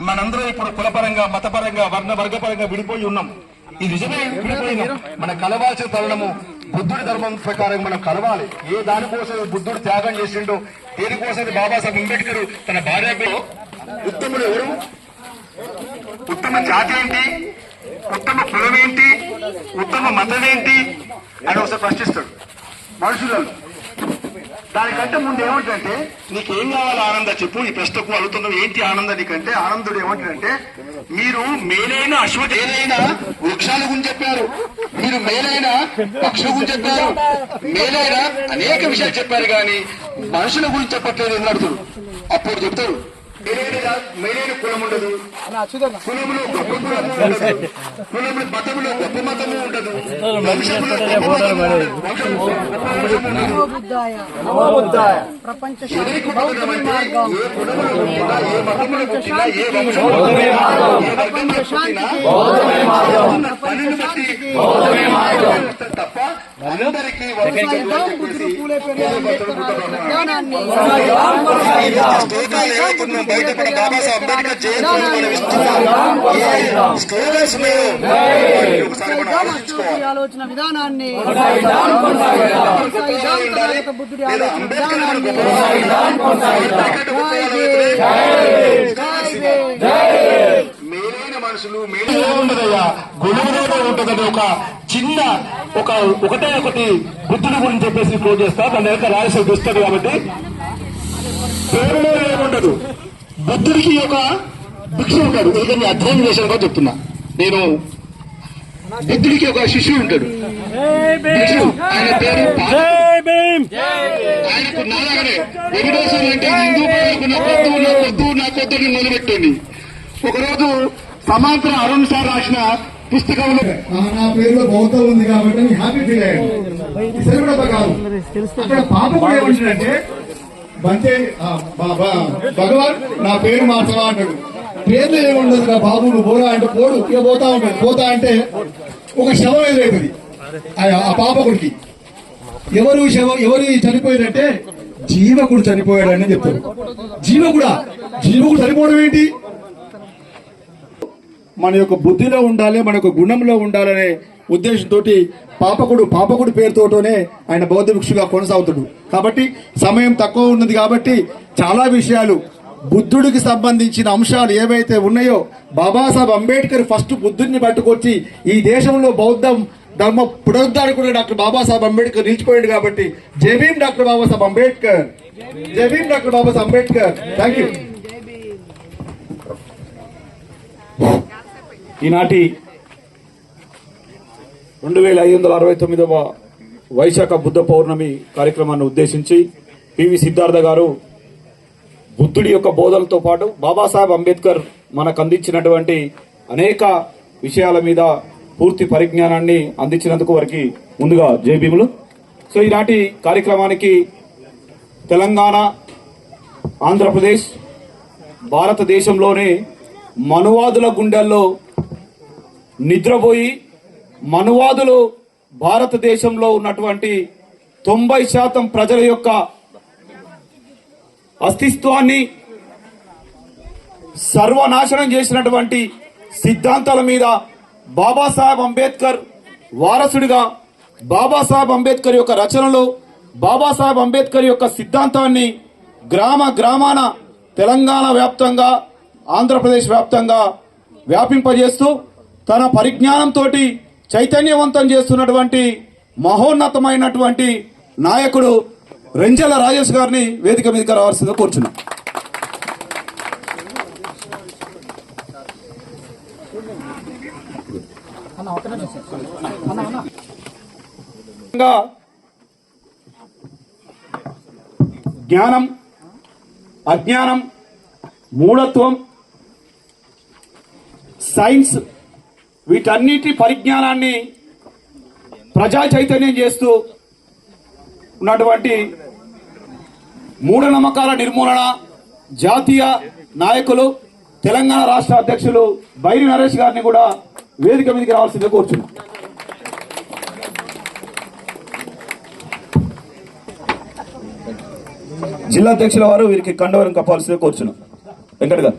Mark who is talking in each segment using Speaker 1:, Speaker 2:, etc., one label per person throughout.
Speaker 1: మనందరం ఇప్పుడు కులపరంగా మతపరంగా వర్ణ వర్గపరంగా విడిపోయి ఉన్నాం. ఈ నిజమే విడిపోయినాం మన కలవాల్సిన తరుణము బుద్ధుడి ధర్మం ప్రకారం మనం కలవాలి. ఏ దానికోసం బుద్ధుడు త్యాగం చేసిండో దేనికోసం బాబాసాహెబ్ అంబేద్కర్ తన భార్య ఉత్తముడు ఎవరు? ఉత్తమ జాతి ఏంటి? ఉత్తమ కులం ఏంటి? ఉత్తమ మతం ఏంటి? అని ఒకసారి ప్రశ్నిస్తాడు. మనుషులలో దానికంటే ముందు ఏమంటే నీకేం కావాలి ఆనంద చెప్పు ఈ ప్రశ్నకు అడుగుతున్నావు ఏంటి ఆనంద నీకంటే? ఆనందుడు ఏమంటాడంటే మీరు మేలైన అశ్వ మేలైన వృక్షాల గురించి చెప్పారు. మీరు మేలైన పక్షుల గురించి చెప్పారు. మేలైన అనేక విషయాలు చెప్పారు కానీ మనుషుల గురించి చెప్పట్లేదు అని అడుగుతాడు అప్పుడు చెప్తాడు మేలైన జా- మేలైన కులం ఉండదు కులములో గొప్ప కులము ఉండదు కులములో మతములో గొప్ప మతము ఉండదు వంశములో గొప్ప మతము ఉండదు. వంశము వంశము ఉండదు.
Speaker 2: ప్రపంచ
Speaker 1: ఎవరికి పుట్టడం అంటే ఏ కులములో పుట్టినా, ఏ మతములో పుట్టినా, ఏ వంశంలో పుట్టినా, ఏ వర్గంలో పుట్టినా, ఉన్న పనిని బట్టి వస్తుంది తప్ప అందరికీ
Speaker 2: జ్ఞానాన్ని
Speaker 1: స్తోత్రాలు ఏమవుతున్నాం బయట కూడా బాబాసాహెబ్ అంబేద్కర్ జయంతి మనం ఇస్తున్నాం స్లోగన్స్
Speaker 2: ఆలోచన విధానాన్ని. బుద్ధుడి ఆలోచన
Speaker 1: మనుషులు మేలైన ఉండదయ్యా గుణంలోనే ఉంటుందని ఒక చిన్న ఒక ఒకటే ఒకటి బుద్ధుడి గురించి చెప్పేసి క్లోజ్ చేస్తా. దాని యొక్క రాజశేఖర్ వస్తుంది కాబట్టి. పేరులో ఏముండదు. బుద్ధుడికి ఒక భిక్ష ఉంటాడు. ఇది అధ్యయనం చేశాను కూడా చెప్తున్నా. నేను బుద్ధుడికి ఒక శిష్యుడు ఉంటాడు. ఆయన పేరు ఆయనకు నాలాగనే వెంకటేశ్వరుడు అంటే హిందూ ప్రజలకు నా కొద్దు నా కొద్దు నా కొద్దు అని మొదలుపెట్టింది. ఒకరోజు సమాంతర అరుణ్ సార్ రాసిన పుస్తకంలో
Speaker 3: నా పేరులో బౌద్ధం ఉంది కాబట్టి నేను హ్యాపీ ఫీల్ అయ్యాను. సరే కూడా కాదు. అక్కడ పాప కూడా ఏమంటాడంటే బంతే భగవాన్ నా పేరు మార్చవా అంటాడు. పేర్లు ఏముండదు నా బాబు నువ్వు పోరా అంటే పోడు ఇక పోతా ఉంటాడు. పోతా అంటే ఒక శవం ఎదురైతుంది ఆ- ఆ పాపకుడికి ఎవరు శవం ఎవరు చనిపోయారంటే జీవకుడు చనిపోయాడని చెప్తారు. జీవకుడా జీవకుడు చనిపోవడం ఏంటి? మన యొక్క బుద్ధిలో ఉండాలి మన యొక్క గుణంలో ఉండాలనే ఉద్దేశంతో పాపకుడు పాపకుడు పేరుతోటోనే ఆయన బౌద్ధ భిక్షుగా కొనసాగుతాడు. కాబట్టి సమయం తక్కువ ఉన్నది కాబట్టి చాలా విషయాలు బుద్ధుడికి సంబంధించిన అంశాలు ఏవైతే ఉన్నాయో బాబాసాహెబ్ అంబేద్కర్ ఫస్ట్ బుద్ధుడిని పట్టుకొచ్చి ఈ దేశంలో బౌద్ధం ధర్మ పునరుద్ధారకుడు డాక్టర్ బాబాసాహెబ్ అంబేద్కర్ నిలిచిపోయాడు కాబట్టి జై డాక్టర్ బాబాసాహెబ్ అంబేద్కర్. జై doctor Babasaheb Ambedkar. Thank you
Speaker 4: ఈనాటి రెండు వేల ఐదు వందల అరవై తొమ్మిదవ వైశాఖ బుద్ధ పౌర్ణమి కార్యక్రమాన్ని ఉద్దేశించి పివి సిద్ధార్థ గారు బుద్ధుడి యొక్క బోధనతో పాటు బాబాసాహెబ్ అంబేద్కర్ మనకు అందించినటువంటి అనేక విషయాల మీద పూర్తి పరిజ్ఞానాన్ని అందించినందుకు వారికి ముందుగా జై సో ఈనాటి కార్యక్రమానికి తెలంగాణ ఆంధ్రప్రదేశ్ భారతదేశంలోనే మనువాదుల గుండెల్లో నిద్రపోయి మనువాదులు భారతదేశంలో ఉన్నటువంటి తొంభై శాతం ప్రజల యొక్క అస్తిత్వాన్ని సర్వనాశనం చేసినటువంటి సిద్ధాంతాల మీద బాబాసాహెబ్ అంబేద్కర్ వారసుడిగా బాబాసాహెబ్ అంబేద్కర్ యొక్క రచనలు బాబాసాహెబ్ అంబేద్కర్ యొక్క సిద్ధాంతాన్ని గ్రామ గ్రామాన తెలంగాణ వ్యాప్తంగా ఆంధ్రప్రదేశ్ వ్యాప్తంగా వ్యాపింపజేస్తూ తన పరిజ్ఞానంతో చైతన్యవంతం చేస్తున్నటువంటి మహోన్నతమైనటువంటి నాయకుడు రెంజల రాజేష్ గారిని వేదిక మీదకి రావాల్సిందిగా కోరుచున్నాం. ఇంకా జ్ఞానం అజ్ఞానం మూఢత్వం సైన్స్ వీటన్నిటి పరిజ్ఞానాన్ని ప్రజా చైతన్యం చేస్తూ ఉన్నటువంటి మూఢనమ్మకాల నిర్మూలన జాతీయ నాయకులు తెలంగాణ రాష్ట్ర అధ్యక్షులు బైరి నరేష్ గారిని కూడా వేదిక మీదకి రావాల్సిందిగా కోరుచున్నాం. జిల్లా అధ్యక్షుల వారు వీరికి కండవరం కప్పాల్సిందిగా కోరుచున్నాం. వెంకట గారు.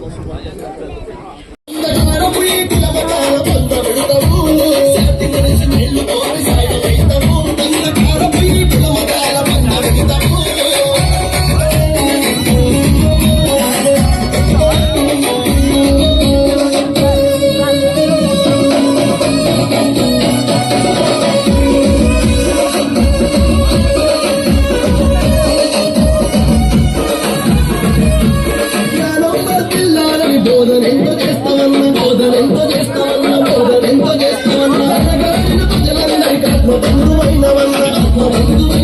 Speaker 5: బోధనెంతో Thank you.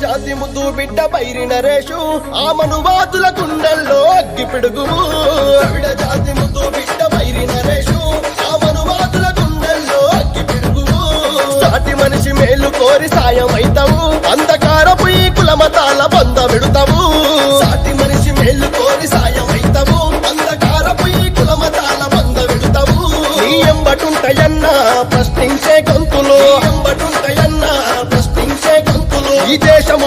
Speaker 5: జాతి ముద్దు బిడ్డ పైరి నరేషు. ఆ వాతుల గుండెల్లో అగ్గి పిడుగు. ద్రవిడ జాతి ముద్దు బిడ్డ పైరి నరేషు. ఆ వాతుల గుండెల్లో అగ్గి పిడుగు. సాటి మనిషి మేలు కోరి సాయం అవుతావు అంధకారపు ఈ కుల మతాల బంద విడుతావు. సాటి మనిషి మేలు కోరి సాయం అవుతావు అంధకారపు ఈ కుల మతాల బంద విడుతావు. నీ ఎంబటుంటయన్నా ప్రశ్నించే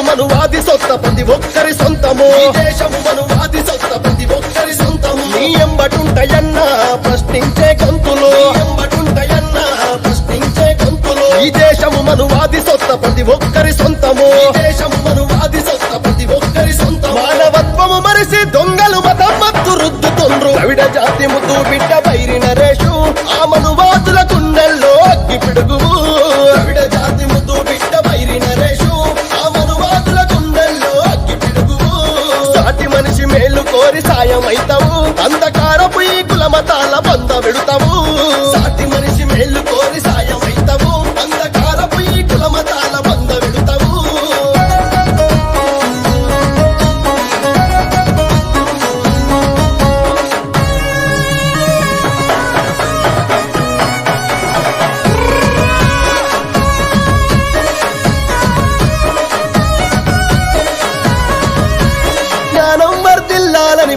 Speaker 5: మనువాది సొంత ప్రతి ఒక్కరి సొంతము. ఈ దేశము మనువాది సొంత ప్రతి ఒక్కరి సొంతము. నీ ఎంబటుంటయన్నా ప్రశ్నించే గొంతులు. ఎంబటుంటయన్నా ప్రశ్నించే గొంతులు. ఈ దేశము మనువాది సొంత ప్రతి ఒక్కరి సొంతము. దేశము మనువాది సొంత ప్రతి ఒక్కరి సొంతం మానవత్వము మరిసి దొంగలు మతం మత్తు రుద్దుతుండ్రు. ద్రవిడ జాతి ముద్దు బిడ్డ బైరి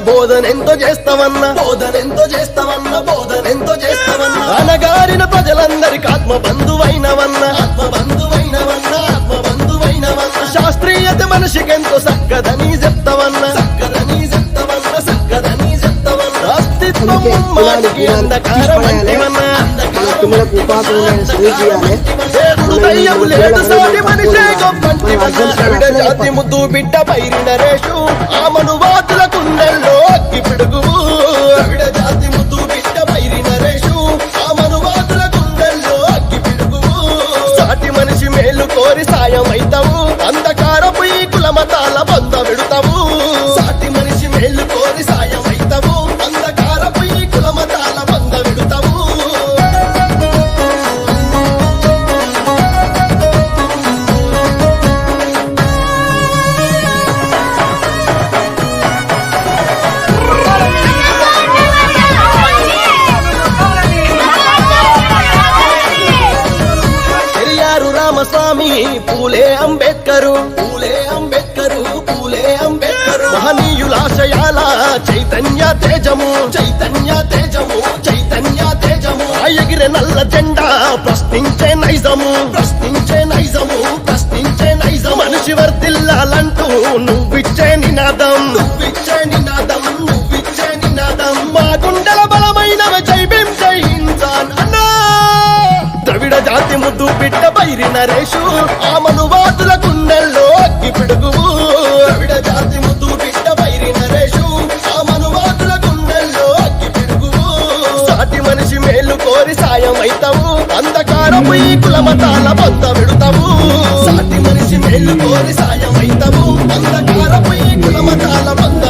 Speaker 5: కాదని బోధనెంతో చేస్తావన్నా? బోధనెంతో చేస్తావన్నా బోధనెంతో చేస్తావన్నా? అనగారిన ప్రజలందరికి ఆత్మ బంధువైనవన్నా ఆత్మ బంధువైనవన్నా ఆత్మ బంధువైనవన్నా శాస్త్రీయత మనిషికెంతో సక్కదని చెప్తావన్నా? సక్కదని చెప్తావన్నా సక్కదని చెప్తావన్నా? అస్తిత్వం మాటికి అంధకారం అంటివన్నా
Speaker 2: తుమ్మలకు ఉపాధులను స్వీకరియాలి.
Speaker 5: దేవుడు దయ్యం లేదు సాటి మనిషే గొప్పంటి ద్రవిడ జాతి ముద్దు బిడ్డ పైరి నరేషు ఆ మనువాదుల పిడుగు అగ్గి ద్రవిడ జాతి ముద్దు బిడ్డ పైరి నరేషు. ఆ మనువాదుల కుండల్లో అగ్గి పిడుగువు సాటి మనిషి మేలు కోరి సాయం అవుతాము అంతకా రామస్వామి పూలే అంబేద్కరు. పూలే అంబేద్కరు పూలే అంబేద్కరు. మహనీయుల ఆశయాల చైతన్య తేజము. చైతన్య తేజము చైతన్య తేజము. ఎగిరే నల్ల జెండా ప్రశ్నించే నైజము. ప్రశ్నించే నైజము ప్రశ్నించే నైజం మనిషి వర్దిల్లాలంటూ నువ్విచ్చే నినాదం. బిడ్డ నరేషు ఆ మనువాదుల గుండెల్లో అగ్గి పిడుగువు ద్రవిడ జాతి ముద్దు బిడ్డ పైరి నరేషు ఆ మనువాదుల గుండెల్లో అగ్గి పిడుగువు సాటి మనిషి మేలు కోరి సాయం అయితాము అంధకారపు ఈ కుల మతాల బొంద విడుతాము సాటి మనిషి మేలు కోరి సాయం అయితాము అంధకారపు ఈ కుల మతాల బొంద